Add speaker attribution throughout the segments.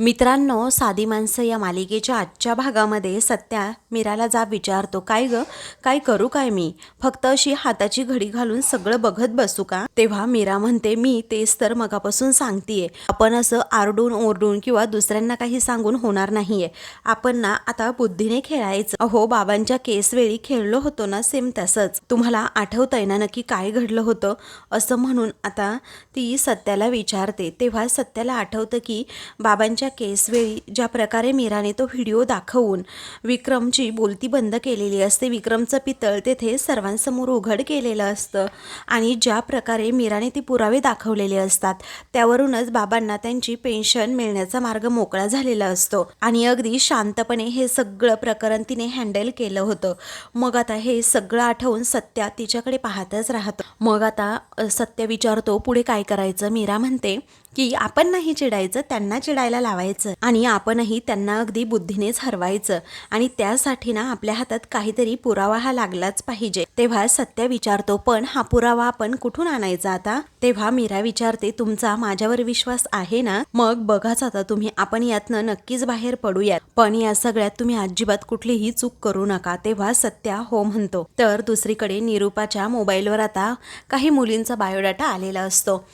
Speaker 1: मित्रांनो साधी माणसं या मालिकेच्या आजच्या भागामध्ये सत्या मीराला जा विचारतो काय ग? काय करू काय मी? फक्त अशी हाताची घडी घालून सगळं बघत बसू का? तेव्हा मीरा म्हणते मी तेच तर मगापासून सांगतीये. आपण असं आरडून ओरडून किंवा दुसऱ्यांना काही सांगून होणार नाहीये. आपण ना आता बुद्धीने खेळायचं. अहो बाबांच्या केस वेळी खेळलो होतो ना सेम तसंच. तुम्हाला आठवतंय ना नक्की काय घडलं होतं? असं म्हणून आता ती सत्याला विचारते. तेव्हा सत्याला आठवतं की बाबांच्या केसवेळी ज्या प्रकारे मीराने तो व्हिडिओ दाखवून विक्रमची बोलती बंद केलेली असते विक्रमचं पितळ तेथे सर्वांसमोर उघड केलेलं असतं आणि ज्या प्रकारे मीराने ती पुरावे दाखवलेले असतात त्यावरूनच बाबांना त्यांची पेन्शन मिळण्याचा मार्ग मोकळा झालेला असतो आणि अगदी शांतपणे हे सगळं प्रकरण तिने हँडल केलं होतं. मग आता हे सगळं आठवून सत्या तिच्याकडे पाहतच राहतं. मग आता सत्य विचारतो पुढे काय करायचं? मीरा म्हणते की आपण नाही चिडायचं त्यांना चिडायला लावायचं आणि आपणही त्यांना अगदी बुद्धीनेच हरवायचं आणि त्यासाठी ना आपल्या हातात काहीतरी पुरावा हा लागलाच पाहिजे. तेव्हा सत्य विचारतो पण हा पुरावा आपण कुठून आणायचा आता? तेव्हा मीरा विचारते तुमचा माझ्यावर विश्वास आहे ना? मग बघाच आता तुम्ही आपण यातनं नक्कीच बाहेर पडूयात. पण या सगळ्यात तुम्ही अजिबात कुठलीही चूक करू नका. तेव्हा सत्या हो म्हणतो. तर दुसरीकडे निरूपाच्या मोबाईलवर आता काही मुलींचा बायोडाटा आलेला असतो.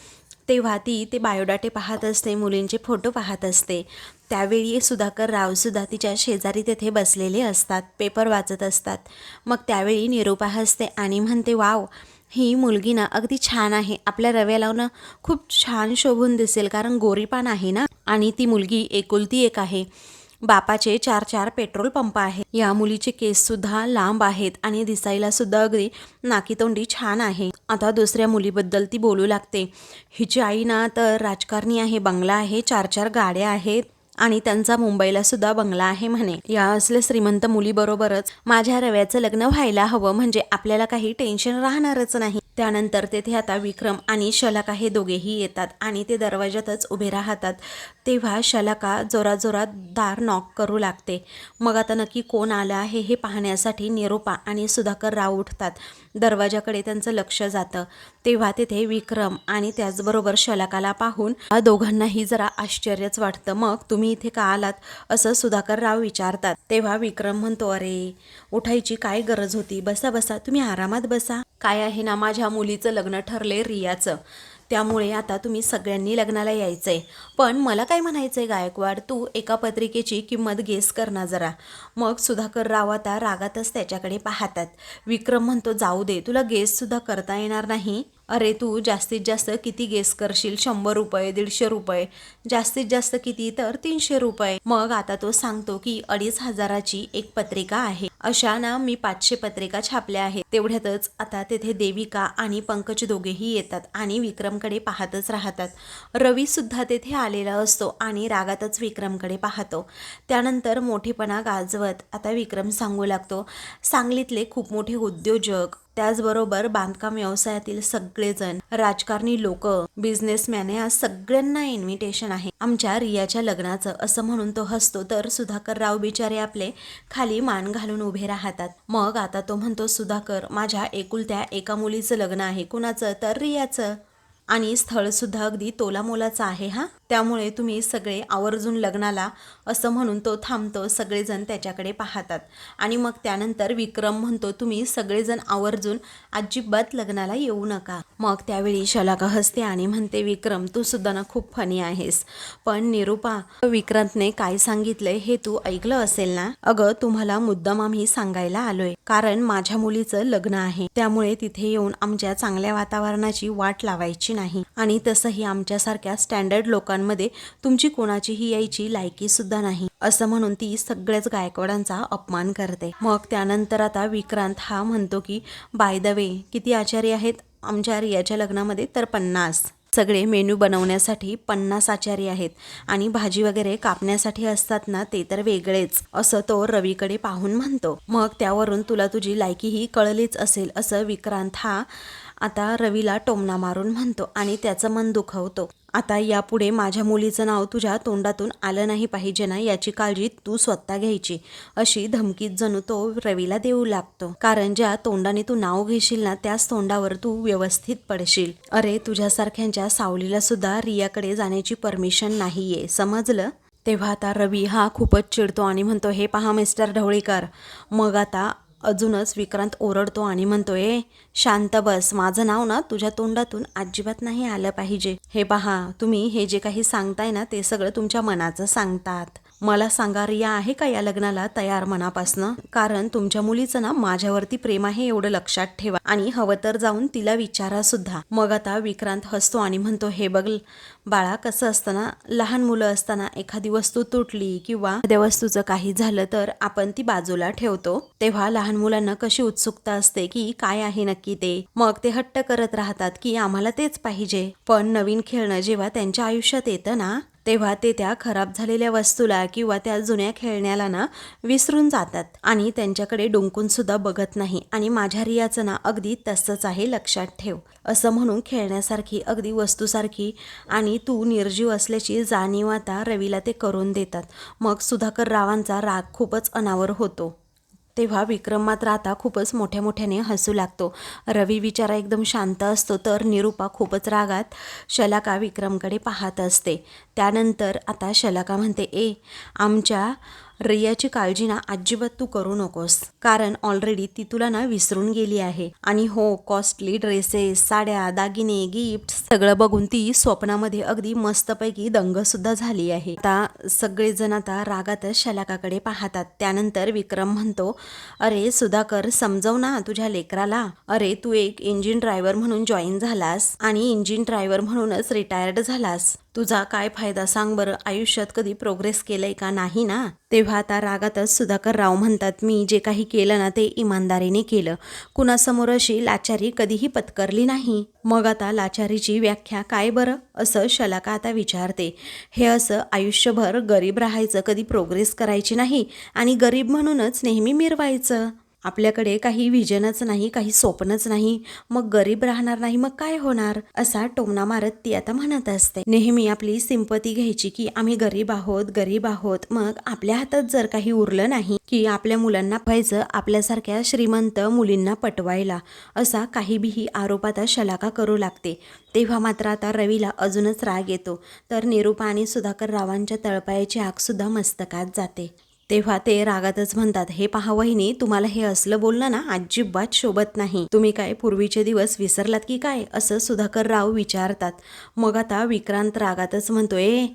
Speaker 1: तेव्हा ती ते बायोडाटे पाहत असते मुलींचे फोटो पाहत असते. त्यावेळी सुधाकर रावसुद्धा तिच्या शेजारी तेथे बसलेले असतात पेपर वाचत असतात. मग त्यावेळी निरूपा हसते आणि म्हणते वाव ही मुलगी ना अगदी छान आहे. आपल्या रव्या लावणं खूप छान शोभून दिसेल कारण गोरीपान आहे ना? आणि ती मुलगी एकुलती एक आहे. बापाचे चार चार पेट्रोल पंप आहेत. या मुलीचे केस सुद्धा लांब आहेत आणि दिसायला सुद्धा अगदी नाकीतोंडी छान आहे. आता दुसऱ्या मुलीबद्दल ती बोलू लागते. हिची आई ना तर राजकारणी आहे बंगला आहे चार चार गाड्या आहेत आणि त्यांचा मुंबईला सुद्धा बंगला आहे म्हणे. या असल्या श्रीमंत मुलीबरोबरच माझ्या रव्याचं लग्न व्हायला हवं म्हणजे आपल्याला काही टेन्शन राहणारच नाही. त्यानंतर तेथे आता विक्रम आणि शलाका हे दोघेही येतात आणि ते दरवाज्यातच उभे राहतात. तेव्हा शलाका जोराजोरात दार नॉक करू लागते. मग आता नक्की कोण आलं आहे हे पाहण्यासाठी निरोपा आणि सुधाकर राव उठतात. दरवाजाकडे त्यांचं लक्ष जातं. तेव्हा तेथे विक्रम आणि त्याचबरोबर शलाकाला पाहून दोघांनाही जरा आश्चर्यच वाटतं. मग तुम्ही इथे का आलात? असं सुधाकर राव विचारतात. तेव्हा विक्रम म्हणतो अरे उठायची काय गरज होती? बसा बसा. तुम्ही आरामात बसा. काय आहे ना माझ्या मुलीचं लग्न ठरले रियाचं. त्यामुळे आता तुम्ही सगळ्यांनी लग्नाला यायचं आहे पण मला काय म्हणायचं आहे गायकवाड तू एका पत्रिकेची किंमत गेस कर ना जरा. मग सुधाकर राव आता रागातच त्याच्याकडे पाहतात. विक्रम म्हणतो जाऊ दे तुला गेससुद्धा करता येणार नाही. अरे तू जास्तीत जास्त किती गेस करशील? शंभर रुपये दीडशे रुपये? जास्तीत जास्त किती? तर तीनशे रुपये. मग आता तो सांगतो की अडीच हजाराची एक पत्रिका आहे. अशा ना मी पाचशे पत्रिका छापल्या आहेत. तेवढ्यातच आता तेथे देविका आणि पंकज दोघेही येतात आणि विक्रमकडे पाहतच राहतात. रवी सुद्धा तेथे आलेला असतो आणि रागातच विक्रमकडे पाहतो. त्यानंतर मोठेपणा गाजवत आता विक्रम सांगू लागतो सांगलीतले खूप मोठे उद्योजक त्याचबरोबर बांधकाम व्यवसायातील सगळेजण राजकारणी लोक बिझनेसमॅन या सगळ्यांना इन्व्हिटेशन आहे. आमच्या रियाच्या लग्नाचं असं म्हणून तो हसतो तर सुधाकर राव बिचारे आपले खाली मान घालून उभे राहतात. मग आता तो म्हणतो सुधाकर माझ्या एकुलत्या एका मुलीचं लग्न आहे कुणाचं? तर रियाचं. आणि स्थळसुद्धा अगदी तोलामोलाचं आहे हा? त्यामुळे तुम्ही सगळे आवर्जून लग्नाला असं म्हणून तो थांबतो सगळेजण त्याच्याकडे पाहतात. आणि मग त्यानंतर विक्रम म्हणतो तुम्ही सगळेजण आवर्जून अजिबात लग्नाला येऊ नका. मग त्यावेळी शलाका हसते आणि म्हणते विक्रम तू सुद्धा ना खूप फनी आहेस. पण निरूपा विक्रांतने काय सांगितलंय हे तू ऐकलं असेल ना? अगं तुम्हाला मुद्दाम आम्ही सांगायला आलोय. कारण माझ्या मुलीचं लग्न आहे. त्यामुळे तिथे येऊन आमच्या चांगल्या वातावरणाची वाट लावायची नाही. आणि तसंही आमच्यासारख्या स्टँडर्ड लोकांमध्ये तुमची कोणाचीही यायची लायकी सुद्धा नाही. असं म्हणून ती सगळ्याच गायकवाडांचा अपमान करते. मग त्यानंतर आता विक्रांत हा म्हणतो की बाय द वे किती आचार्य आहेत आमच्या रियाच्या लग्नामध्ये तर पन्नास. सगळे मेनू बनवण्यासाठी पन्नास आचारी आहेत आणि भाजी वगैरे कापण्यासाठी असतात ना ते तर वेगळेच असं तो रवीकडे पाहून म्हणतो. मग त्यावरून तुला तुझी लायकी ही कळलीच असेल असं विक्रांत हा आता रवीला टोमणा मारून म्हणतो आणि त्याचं मन दुखवतो. आता यापुढे माझ्या मुलीचं नाव तुझ्या तोंडातून आलं नाही पाहिजे ना याची काळजी तू स्वतः घ्यायची अशी धमकीत जणू तो रवीला देऊ लागतो. कारण ज्या तोंडाने तू नाव घेशील ना त्याच तोंडावर तू व्यवस्थित पडशील. अरे तुझ्यासारख्यांच्या सावलीला सुद्धा रियाकडे जाण्याची परमिशन नाहीये समजलं? तेव्हा आता रवी हा खूपच चिडतो आणि म्हणतो हे पहा मिस्टर ढवळीकर. मग आता अजूनच विक्रांत ओरडतो आणि म्हणतोय शांत बस माझं नाव ना तुझ्या तोंडातून अजिबात नाही आलं पाहिजे. हे पहा तुम्ही हे जे काही सांगताय ना ते सगळं तुमच्या मनाचं सांगतात. मला सांगा रिया आहे का या लग्नाला तयार मनापासनं? कारण तुमच्या मुलीचं ना माझ्यावरती प्रेम आहे एवढं लक्षात ठेवा. आणि हवं तर जाऊन तिला विचारा सुद्धा. मग आता विक्रांत हसतो आणि म्हणतो हे बघ बाळा कसं असताना लहान मुलं असताना एखादी वस्तू तुटली किंवा त्या वस्तूचं काही झालं तर आपण ती बाजूला ठेवतो. तेव्हा लहान मुलांना कशी उत्सुकता असते की काय आहे नक्की ते. मग ते हट्ट करत राहतात की आम्हाला तेच पाहिजे. पण नवीन खेळणं जेव्हा त्यांच्या आयुष्यात येतं ना तेव्हा ते त्या खराब झालेल्या वस्तूला किंवा त्या जुन्या खेळण्याला ना विसरून जातात आणि त्यांच्याकडे डुंकून सुद्धा बघत नाही. आणि माझ्या रियाचं ना अगदी तसंच आहे लक्षात ठेव. असं म्हणून खेळण्यासारखी अगदी वस्तूसारखी आणि तू निर्जीव असल्याची जाणीव आता रवीला ते करून देतात. मग सुधाकर रावांचा राग खूपच अनावर होतो. तेव्हा विक्रम मात्र आता खूपच मोठ्या मोठ्याने हसू लागतो. रवी विचारा एकदम शांत असतो तर निरूपा खूपच रागात शलाका विक्रमकडे पाहत असते. त्यानंतर आता शलाका म्हणते ए आमच्या रियाची काळजी ना अजिबात तू करू नकोस. कारण ऑलरेडी ती तुला ना विसरून गेली आहे. आणि हो कॉस्टली ड्रेसेस साड्या दागिने गिफ्ट सगळं बघून ती स्वप्नामध्ये अगदी मस्तपैकी दंग सुद्धा झाली आहे. आता सगळेजण आता रागातच शलाकाकडे पाहतात. त्यानंतर विक्रम म्हणतो अरे सुधाकर समजव ना तुझ्या लेकराला. अरे तू एक इंजिन ड्रायव्हर म्हणून जॉईन झालास आणि इंजिन ड्रायव्हर म्हणूनच रिटायर्ड झालास. तुझा काय फायदा सांग बरं? आयुष्यात कधी प्रोग्रेस केलाय का नाही ना? तेव्हा आता रागातच सुधाकर राव म्हणतात मी जे काही केलं ना ते इमानदारीने केलं. कुणासमोर अशी लाचारी कधीही पत्करली नाही. मग आता लाचारीची व्याख्या काय बरं? असं शलाका आता विचारते. हे असं आयुष्यभर गरीब राहायचं कधी प्रोग्रेस करायची नाही आणि गरीब म्हणूनच नेहमी मिरवायचं? आपल्याकडे काही विजनच नाही काही स्वप्नच नाही मग गरीब राहणार नाही मग काय होणार? असा टोमना मारत ती आता म्हणत असते. नेहमी आपली सिंपती घ्यायची की आम्ही गरीब आहोत गरीब आहोत. मग आपल्या हातात जर काही उरलं नाही की आपल्या मुलांना पाहिजे आपल्यासारख्या श्रीमंत मुलींना पटवायला असा काही बिही आरोप आता शलाका करू लागते. तेव्हा मात्र आता रवीला अजूनच राग येतो. तर निरूपा आणि सुधाकर रावांच्या तळपायाची आग सुद्धा मस्तकात जाते. तेव्हा ते रागातच म्हणतात हे पहा वहिनी तुम्हाला हे असलं बोलणं ना अजिबात शोभत नाही. तुम्ही काय पूर्वीचे दिवस विसरलात की काय? असं सुधाकर राव विचारतात. मग आता विक्रांत रागातच म्हणतोय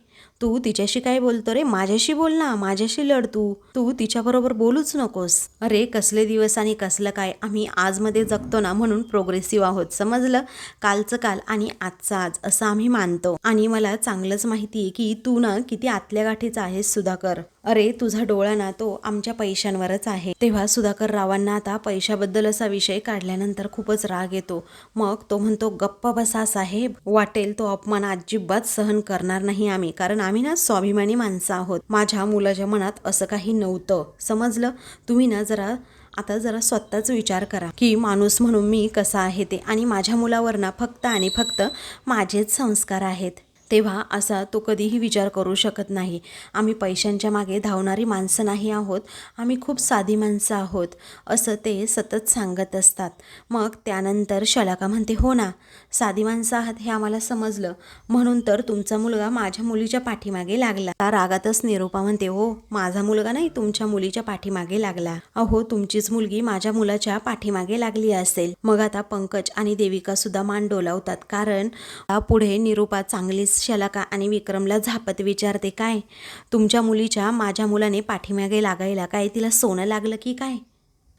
Speaker 1: तू तिच्याशी काय बोलतो रे? माझ्याशी बोल ना माझ्याशी लढ तू. तू तिच्याबरोबर बोलूच नकोस. अरे कसले दिवस आणि कसलं काय? आम्ही आजमध्ये जगतो ना म्हणून प्रोग्रेसिव्ह आहोत समजलं? कालचं काल आणि आजचं आज असं आम्ही मानतो. आणि मला चांगलंच माहिती आहे की तू ना किती आतल्या गाठीचा आहेस सुधाकर. अरे तुझा डोळा ना तो आमच्या पैशांवरच आहे. तेव्हा सुधाकर रावांना आता पैशाबद्दल असा विषय काढल्यानंतर खूपच राग येतो. मग तो म्हणतो गप्प बसा साहेब. वाटेल तो अपमान अजिबात सहन करणार नाही आम्ही कारण आम्ही ना स्वाभिमानी माणसं आहोत. माझ्या मुलाच्या मनात असं काही नव्हतं. समजलं? तुम्ही ना जरा आता जरा स्वतःच विचार करा. की माणूस म्हणून मी कसा आहे ते. आणि माझ्या मुलावर ना फक्त आणि फक्त माझेच संस्कार आहेत. तेव्हा असा तो कधीही विचार करू शकत नाही. आम्ही पैशांच्या मागे धावणारी माणसं नाही आहोत आम्ही खूप साधी माणसं आहोत असं ते सतत सांगत असतात. मग त्यानंतर शलाका म्हणते हो ना साधी माणसं आहात हे आम्हाला समजलं. म्हणून तर तुमचा मुलगा माझ्या मुलीच्या पाठीमागे लागला. रागातच निरूपा म्हणते हो माझा मुलगा नाही तुमच्या मुलीच्या पाठीमागे लागला. अहो तुमचीच मुलगी माझ्या मुलाच्या पाठीमागे लागली असेल. मग आता पंकज आणि देविका सुद्धा मान डोलावतात. कारण पुढे निरूपा चांगलीच शलाका आणि विक्रमला झापत विचारते काय? तुमच्या मुलीच्या माझ्या मुलाने पाठीमागे लागायला काय? तिला सोनं लागलं की काय?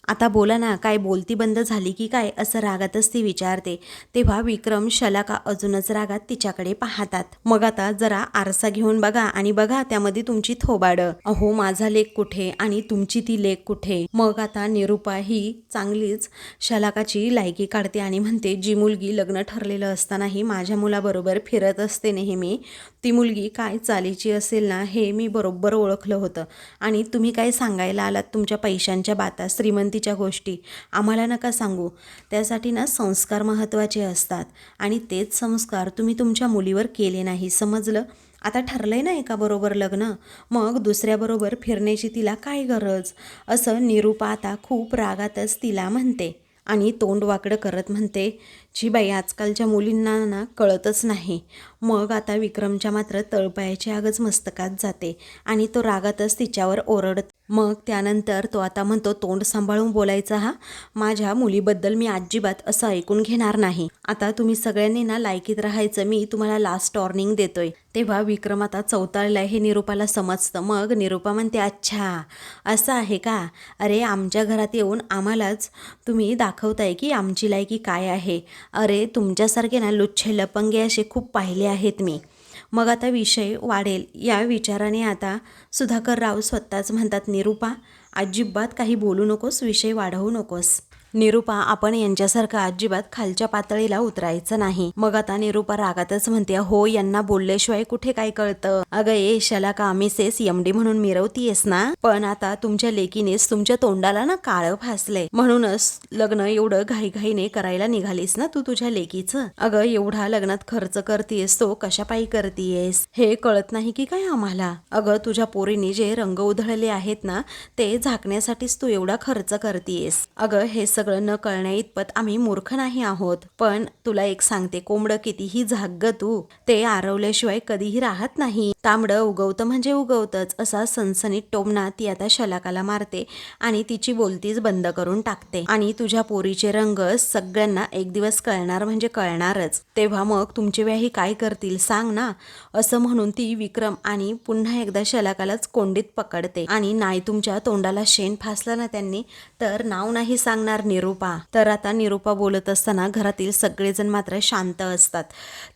Speaker 1: आता बोला ना काय बोलती बंद झाली की काय? असं रागातच ती विचारते. तेव्हा विक्रम शलाका अजूनच रागात तिच्याकडे पाहतात. मग आता जरा आरसा घेऊन बघा आणि बघा त्यामध्ये तुमची थोबाडं. अहो माझा लेख कुठे आणि तुमची ती लेख कुठे? मग आता निरूपा ही चांगलीच शलाकाची लायकी काढते आणि म्हणते जी मुलगी लग्न ठरलेलं असतानाही माझ्या मुलाबरोबर फिरत असते नेहमी. ती मुलगी काय चालीची असेल ना हे मी बरोबर ओळखलं होतं. आणि तुम्ही काय सांगायला आलात? तुमच्या पैशांच्या बाता श्रीमंत श्रीमंतीच्या गोष्टी आम्हाला नका सांगू. त्यासाठी ना संस्कार महत्त्वाचे असतात. आणि तेच संस्कार तुम्ही तुमच्या मुलीवर केले नाही समजलं? आता ठरलं आहे ना एकाबरोबर लग्न. मग दुसऱ्याबरोबर फिरण्याची तिला काय गरज? असं निरूपा आता खूप रागातच तिला म्हणते. आणि तोंड वाकडं करत म्हणते जी बाई आजकालच्या मुलींना ना कळतच नाही. मग आता विक्रमच्या मात्र तळपायाची आगच मस्तकात जाते आणि तो रागातच तिच्यावर ओरडत. मग त्यानंतर तो आता म्हणतो तोंड सांभाळून बोलायचा हा. माझ्या मुलीबद्दल मी अजिबात असं ऐकून घेणार नाही. आता तुम्ही सगळ्यांनी ना लायकीत राहायचं मी तुम्हाला लास्ट वॉर्निंग देतोय. तेव्हा विक्रम आता चौताळलाय हे निरूपाला समजतं. मग निरूपा म्हणते अच्छा असं आहे का? अरे आमच्या घरात येऊन आम्हालाच तुम्ही दाखवताय की आमची लायकी काय आहे. अरे तुमच्यासारखे ना लुच्छे लपंगे असे खूप पाहिले आहेत मी. मग आता विषय वाढेल. या विचाराने आता सुधाकर राव स्वतःच म्हणतात निरूपा अजिबात काही बोलू नकोस विषय वाढवू नकोस. निरूपा आपण यांच्यासारखं अजिबात खालच्या पातळीला उतरायचं नाही. मग आता निरूपा रागातच म्हणते हो यांना बोलल्याशिवाय कुठे काय कळतं? अगं ए शला का मिसेस एमडी म्हणून मिरवतीयस ना? पण आता तुमच्या लेकीनेच तुमच्या तोंडाला ना काळं फासलंय. म्हणूनच लग्न एवढं घाईघाईने करायला निघालीस ना तू तुझ्या लेकीचं? अगं एवढा लग्नात खर्च करतीयस तो कशापायी करतीयस? हे कळत नाही की काय आम्हाला? अगं तुझ्या पोरीने जे रंग उधळले आहेत ना ते झाकण्यासाठीच तू एवढा खर्च करतीयस. अगं हे सगळं न कळण्या इतपत आम्ही मूर्ख नाही आहोत. पण तुला एक सांगते कोंबडं कितीही झाग तू ते आरवल्याशिवाय कधीही राहत नाही. तांबडं उगवतं म्हणजे उगवतंच असा सनसनीत टोमना ती आता शलाकाला मारते आणि तिची बोलतीच बंद करून टाकते. आणि तुझ्या पोरीचे रंग सगळ्यांना एक दिवस कळणार म्हणजे कळणारच. तेव्हा मग तुमचे व्याही काय करतील सांग ना. असं म्हणून ती विक्रम आणि पुन्हा एकदा शलाकालाच कोंडीत पकडते. आणि नाही तुमच्या तोंडाला शेण फासलं ना त्यांनी तर नाव नाही सांगणार निरूपा. तर आता निरूपा बोलत असताना घरातील सगळेजण मात्र शांत असतात.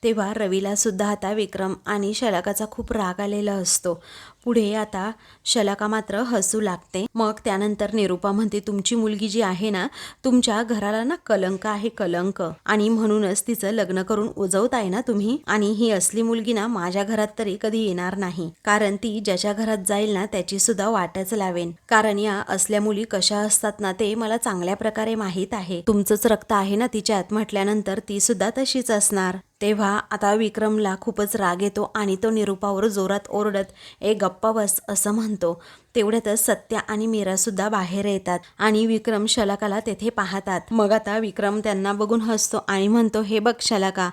Speaker 1: तेव्हा रवीला सुद्धा आता विक्रम आणि शलाकाचा खूप राग आलेला असतो. पुढे आता शलाका मात्र हसू लागते. मग त्यानंतर निरूपा म्हणते तुमची मुलगी जी आहे ना तुमच्या घराला ना कलंक आहे कलंक. आणि म्हणूनच तिचं लग्न करून उजवताय ना तुम्ही? आणि ही असली मुलगी ना माझ्या घरात तरी कधी येणार नाही. कारण ती ज्याच्या घरात जाईल ना त्याची सुद्धा वाटच लावेन. कारण या असल्या मुली कशा असतात ना ते मला चांगल्या प्रकारे माहीत आहे. तुमचंच रक्त आहे ना तिच्यात? म्हटल्यानंतर ती सुद्धा तशीच असणार. तेव्हा आता विक्रमला खूपच राग येतो आणि तो निरूपावर जोरात ओरडत ए गप्पा बस असं म्हणतो. तेवढ्यातच सत्या आणि मीरा सुद्धा बाहेर येतात आणि विक्रम शलाकाला तेथे पाहतात. मग आता विक्रम त्यांना बघून हसतो आणि म्हणतो हे बघ शलाका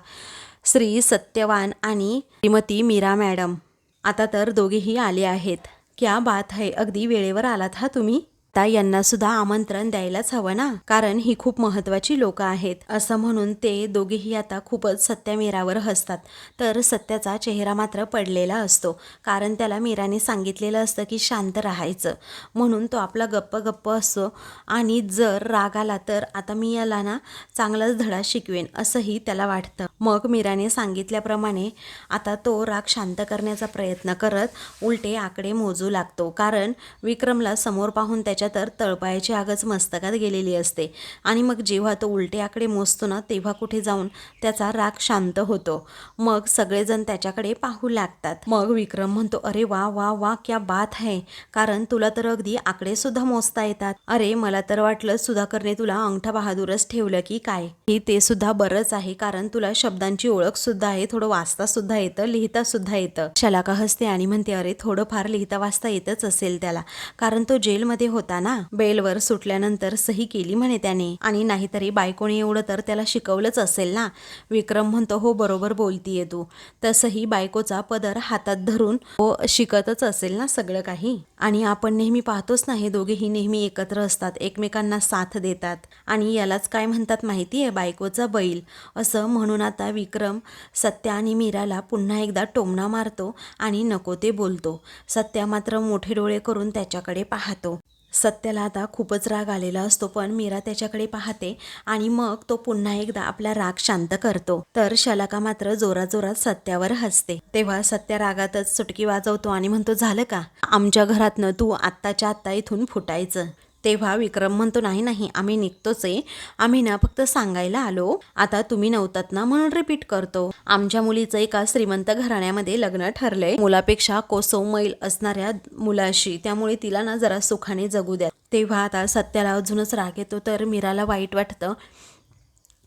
Speaker 1: श्री सत्यवान आणि श्रीमती मीरा मॅडम आता तर दोघेही आले आहेत. क्या बात है अगदी वेळेवर आलात हा तुम्ही? आता यांना सुद्धा आमंत्रण द्यायलाच हवं ना? कारण ही खूप महत्वाची लोक आहेत. असं म्हणून ते दोघेही आता खूपच सत्या मीरावर हसतात. तर सत्याचा चेहरा मात्र पडलेला असतो. कारण त्याला मीराने सांगितलेलं असतं की शांत राहायचं. म्हणून तो आपला गप्प गप्प असतो. आणि जर राग आला तर आता मी याला ना चांगलाच धडा शिकवेन असंही त्याला वाटतं. मग मीराने सांगितल्याप्रमाणे आता तो राग शांत करण्याचा प्रयत्न करत उलटे आकडे मोजू लागतो. कारण विक्रमला समोर पाहून त्याच्या तर तळपायाची आगच मस्तकात गेलेली असते. आणि मग जेव्हा तो उलटे आकडे मोजतो ना तेव्हा कुठे जाऊन त्याचा राग शांत होतो. मग सगळेजण त्याच्याकडे पाहू लागतात. मग विक्रम म्हणतो अरे वा वा वा क्या बात आहे कारण तुला तर अगदी आकडे सुद्धा मोजता येतात. अरे मला तर वाटलं सुधाकरने तुला अंगठा बहादूरच ठेवलं की काय? हे ते सुद्धा बरंच आहे कारण तुला शब्दांची ओळख सुद्धा आहे थोडं वाचता सुद्धा येतं लिहिता सुद्धा येतं. शलाका हसते आणि म्हणते अरे थोडं फार लिहिता वाचता येतच असेल त्याला. कारण तो जेलमध्ये होता ना बेलवर सुटल्यानंतर सही केली म्हणे त्याने. आणि नाहीतरी बायकोने एवढं तर त्याला शिकवलंच असेल ना? विक्रम म्हणतो हो बरोबर बोलतीये तू. तसंही बायकोचा पदर हातात धरून हो शिकतच असेल ना सगळं काही? आणि आपण नेहमी पाहतोच ना हे दोघेही नेहमी एकत्र असतात एकमेकांना साथ देतात. आणि यालाच काय म्हणतात माहिती आहे बायकोचा बैल. असं म्हणून आता विक्रम सत्या आणि मीराला पुन्हा एकदा टोमणा मारतो आणि नको ते बोलतो. सत्या मात्र मोठे डोळे करून त्याच्याकडे पाहतो. सत्याला आता खूपच राग आलेला असतो पण मीरा त्याच्याकडे पाहते आणि मग तो पुन्हा एकदा आपला राग शांत करतो. तर शलाका मात्र जोराजोरात जोरात सत्यावर हसते. तेव्हा सत्या रागातच सुटकी वाजवतो आणि म्हणतो झालं का? आमच्या घरातनं तू आत्ताच्या आत्ता इथून फुटायचं. तेव्हा विक्रम म्हणतो नाही नाही आम्ही निघतोच आहे. आम्ही ना फक्त सांगायला आलो. आता तुम्ही नव्हतात ना म्हणून रिपीट करतो. आमच्या मुलीचं एका श्रीमंत घराण्यामध्ये लग्न ठरलंय. मुलापेक्षा कोसो मैल असणाऱ्या मुलाशी. त्यामुळे तिला ना जरा सुखाने जगू द्या. तेव्हा आता सत्याला अजूनच राग येतो तर मीराला वाईट वाटतं.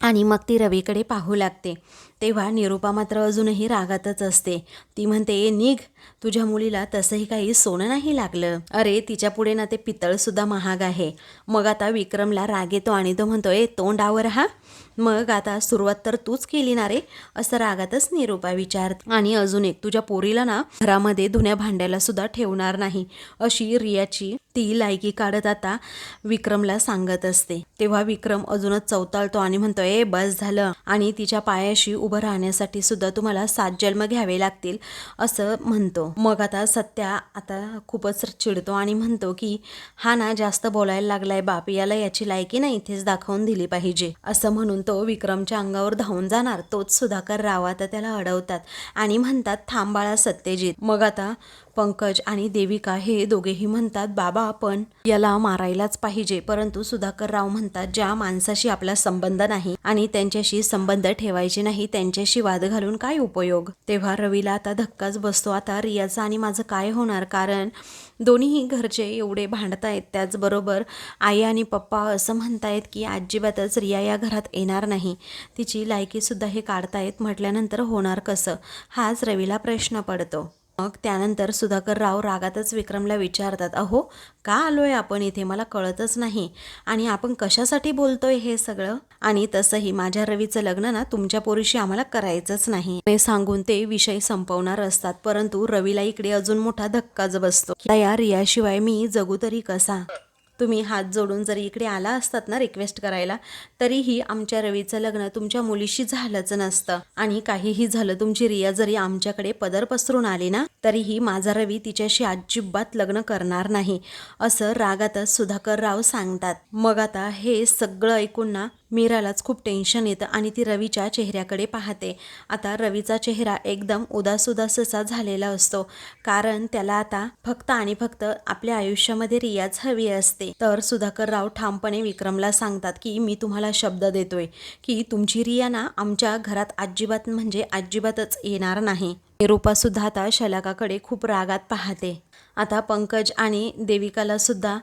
Speaker 1: आणि मग ती रवीकडे पाहू लागते. तेव्हा निरूपा मात्र अजूनही रागातच असते. ती म्हणते निघ. तुझ्या मुलीला तसंही काही सोनं नाही लागलं. अरे तिच्या पुढे ना ते पितळसुद्धा महाग आहे. मग आता विक्रमला राग येतो आणि तो म्हणतो ए तोंडावर हा. मग आता सुरुवात तर तूच केली ना रे? असं रागातच निरूपा विचार आणि अजून एक तुझ्या पोरीला ना घरामध्ये धुण्या भांड्याला सुद्धा ठेवणार नाही. अशी रियाची ती लायकी काढत आता विक्रमला सांगत असते. तेव्हा विक्रम अजूनच चौताळतो आणि म्हणतो ए बस झालं. आणि तिच्या पायाशी उभं राहण्यासाठी सुद्धा तुम्हाला सात जन्म घ्यावे लागतील असं म्हणतो. मग आता सत्या आता खूपच चिडतो आणि म्हणतो की हा ना जास्त बोलायला लागलाय बाप याला याची लायकी ना इथेच दाखवून दिली पाहिजे असं म्हणून तो विक्रमच्या अंगावर धावून जाणार तोच सुधाकर राव आता त्याला अडवतात आणि म्हणतात थांबाळा सत्यजित. मग आता पंकज आणि देविका हे दोघेही म्हणतात बाबा आपण याला मारायलाच पाहिजे. परंतु सुधाकर राव म्हणतात ज्या माणसाशी आपला संबंध नाही आणि त्यांच्याशी संबंध ठेवायचे नाही त्यांच्याशी वाद घालून काय उपयोग? तेव्हा रवीला आता धक्काच बसतो. आता रियाचं आणि माझं काय होणार? कारण दोन्हीही घरचे एवढे भांडतायत. त्याचबरोबर आई आणि पप्पा असं म्हणतायत की अजिबातच रिया या घरात येणार नाही. तिची लायकीसुद्धा हे काढतायत. म्हटल्यानंतर होणार कसं? हाच रवीला प्रश्न पडतो. मग त्यानंतर सुधाकर राव रागातच विक्रमला विचारतात अहो का आलोय आपण इथे? मला कळतच नाही. आणि आपण कशासाठी बोलतोय हे सगळं? आणि तसंही माझ्या रवीचं लग्न ना तुमच्या पोरीशी आम्हाला करायचंच नाही. हे सांगून ते विषय संपवणार असतात परंतु रवीला इकडे अजून मोठा धक्काच बसतो. या रियाशिवाय मी जगू तरी कसा? तुम्ही हात जोडून जरी इकडे आला असतात ना रिक्वेस्ट करायला तरीही आमच्या रवीचं लग्न तुमच्या मुलीशी झालंच नसतं. आणि काहीही झालं तुमची रिया जरी आमच्याकडे पदर पसरून आली ना तरीही माझा रवी तिच्याशी अजिबात लग्न करणार नाही असं रागातच सुधाकर राव सांगतात. मग आता हे सगळं ऐकून ना मीरालाच खूप टेन्शन येतं आणि ती रवीच्या चेहऱ्याकडे पाहते. आता रवीचा चेहरा एकदम उदासुदासचा झालेला असतो. कारण त्याला आता फक्त आणि फक्त आपल्या आयुष्यामध्ये रियाज हवी असते. तर सुधाकर राव ठामपणे विक्रमला सांगतात की मी तुम्हाला शब्द देतोय की तुमची रिया ना आमच्या घरात अजिबात म्हणजे अजिबातच येणार नाही. निरूपासुद्धा आता शलाकाकडे खूप रागात पाहते. आता पंकज आणि देविकालासुद्धा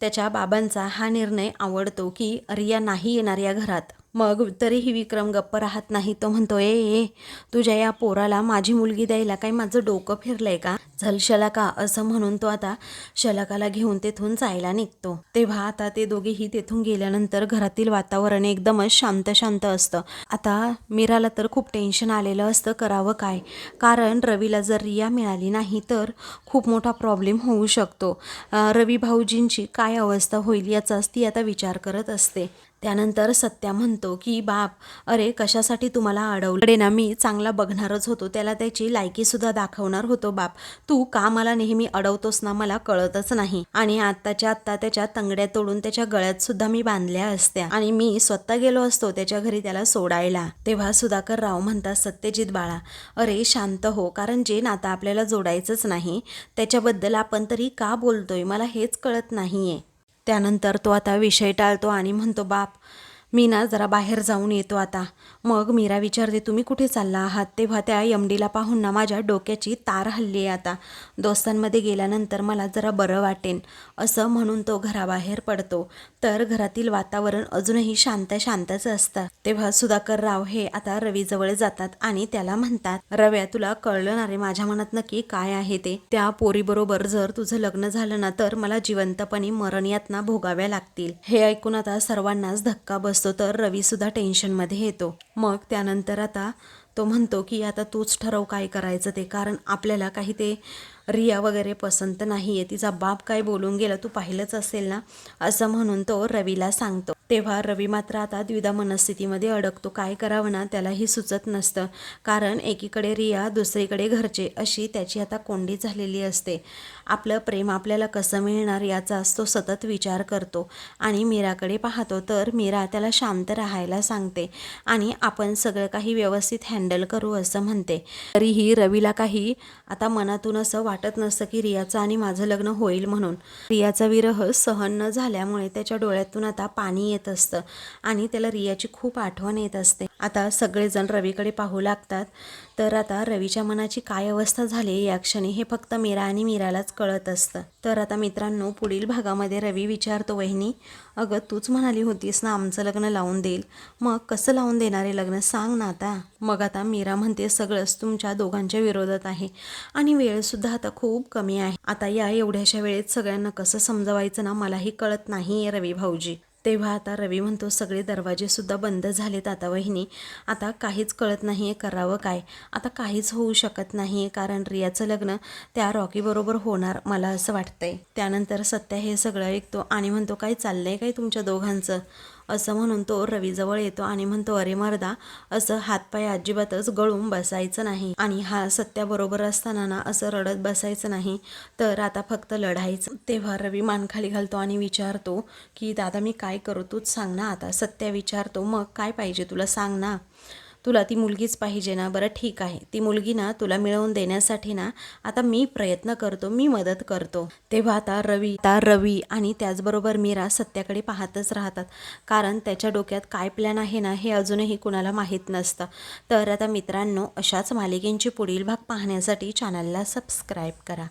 Speaker 1: त्याच्या बाबांचा हा निर्णय आवडतो की रिया नाही येणार या घरात. मग तरीही विक्रम गप्प राहत नाही. तो म्हणतो ए ए तुझ्या या पोराला माझी मुलगी द्यायला काही माझं डोकं फिरलंय का? झल शलाका असं म्हणून तो आता शलाकाला घेऊन तेथून जायला निघतो. तेव्हा आता ते दोघेही तेथून गेल्यानंतर घरातील वातावरण एकदमच शांत शांत असतं. आता मीराला तर खूप टेन्शन आलेलं असतं करावं काय? कारण रवीला जर रिया मिळाली नाही तर खूप मोठा प्रॉब्लेम होऊ शकतो. रवी भाऊजींची काय अवस्था होईल याचाच ती आता विचार करत असते. त्यानंतर सत्या म्हणतो की बाप अरे कशासाठी तुम्हाला अडवले? ना मी चांगला बघणारच होतो. त्याला त्याची लायकीसुद्धा दाखवणार होतो बाप. तू का मला नेहमी अडवतोस ना मला कळतच नाही. आणि आत्ताच्या आत्ता त्याच्या तंगड्या तोडून त्याच्या गळ्यात सुद्धा मी बांधल्या असत्या. आणि मी स्वतः गेलो असतो त्याच्या घरी त्याला सोडायला. तेव्हा सुधाकर राव म्हणतात सत्यजित बाळा अरे शांत हो. कारण जे नातं आपल्याला जोडायचंच नाही त्याच्याबद्दल आपण तरी का बोलतोय? मला हेच कळत नाहीये. त्यानंतर तो आता विषय टाळतो आणि म्हणतो बाप मी ना जरा बाहेर जाऊन येतो आता. मग मीरा विचारते तुम्ही कुठे चालला आहात? तेव्हा त्या यमडीला पाहून ना माझ्या डोक्याची तार हल्ली आहे आता. दोस्तांमध्ये गेल्यानंतर मला जरा बरं वाटेन. असं म्हणून तो घराबाहेर पडतो. तर घरातील वातावरण अजूनही शांत शांतच असतं. तेव्हा सुधाकर राव हे आता रवीजवळ जातात आणि त्याला म्हणतात रव्या तुला कळलं ना रे माझ्या मनात नक्की काय आहे ते? त्या पोरीबरोबर जर तुझं लग्न झालं ना तर मला जिवंतपणी मरण यातना भोगाव्या लागतील. हे ऐकून आता सर्वांनाच धक्का बसतो तर रवी सुद्धा टेन्शनमध्ये येतो. मग त्यानंतर आता तो म्हणतो की आता तूच ठरव काय करायचं ते कारण आपल्याला काही ते रिया वगैरे पसंत नाही आहे तिचा बाप काय बोलून गेला तू पाहिलंच असेल ना? असं म्हणून तो रवीला सांगतो. तेव्हा रवी मात्र आता द्विधा मनस्थितीमध्ये अडकतो. काय करावं ना त्यालाही सुचत नसतं. कारण एकीकडे रिया दुसरीकडे घरचे अशी त्याची आता कोंडी झालेली असते. आपलं प्रेम आपल्याला कसं मिळणार याचाच तो सतत विचार करतो. आणि मीराकडे पाहतो तर मीरा त्याला शांत राहायला सांगते. आणि आपण सगळं काही व्यवस्थित हँडल करू असं म्हणते. तरीही रवीला काही आता मनातून असं वाटत नसतं की रियाचं आणि माझं लग्न होईल म्हणून. रियाचा विरह सहन न झाल्यामुळे त्याच्या डोळ्यातून आता पाणी येत असतं. आणि त्याला रियाची खूप आठवण येत असते. आता सगळेजण रवीकडे पाहू लागतात. तर आता रवीच्या मनाची काय अवस्था झाली या क्षणी हे फक्त मीरा आणि मीरालाच कळत असतं. तर आता मित्रांनो पुढील भागामध्ये रवी विचारतो वहिनी अगं तूच म्हणाली होतीस ना आमचं लग्न लावून देईल. मग कसं लावून देणारे लग्न? सांग ना आता. मग आता मीरा म्हणते सगळंच तुमच्या दोघांच्या विरोधात आहे. आणि वेळसुद्धा आता खूप कमी आहे. आता या एवढ्याशा वेळेत सगळ्यांना कसं समजवायचं ना मलाही कळत नाही रवी भाऊजी. तेव्हा आता रवी म्हणतो सगळे दरवाजेसुद्धा बंद झालेत आता वहिनी. आता काहीच कळत नाही आहे करावं काय. आता काहीच होऊ शकत नाही आहे कारण रियाचं लग्न त्या रॉकीबरोबर होणार मला असं वाटतंय. त्यानंतर सत्या हे सगळं ऐकतो आणि म्हणतो काय चाललंय काय तुमच्या दोघांचं? असं म्हणून तो रवीजवळ येतो आणि म्हणतो अरे मर्दा असं हातपाय अजिबातच गळून बसायचं नाही आणि हा सत्याबरोबर असताना ना असं रडत बसायचं नाही. तर आता फक्त लढायचं तेव्हा रवी मानखाली घालतो आणि विचारतो की दादा मी काय करू? तूच सांग ना आता. सत्या विचारतो मग काय पाहिजे तुला? सांग ना. तुला ती मुलगीच पाहिजे ना? बरं ठीक आहे. ती मुलगी ना तुला मिळवून देण्यासाठी ना आता मी प्रयत्न करतो मी मदत करतो. तेव्हा आता रवी आता रवी आणि त्याचबरोबर मीरा सत्याकडे पाहतच राहतात. कारण त्याच्या डोक्यात काय प्लॅन आहे ना हे अजूनही कुणाला माहीत नसतं. तर आता मित्रांनो अशाच मालिकेंची पुढील भाग पाहण्यासाठी चॅनलला सबस्क्राईब करा.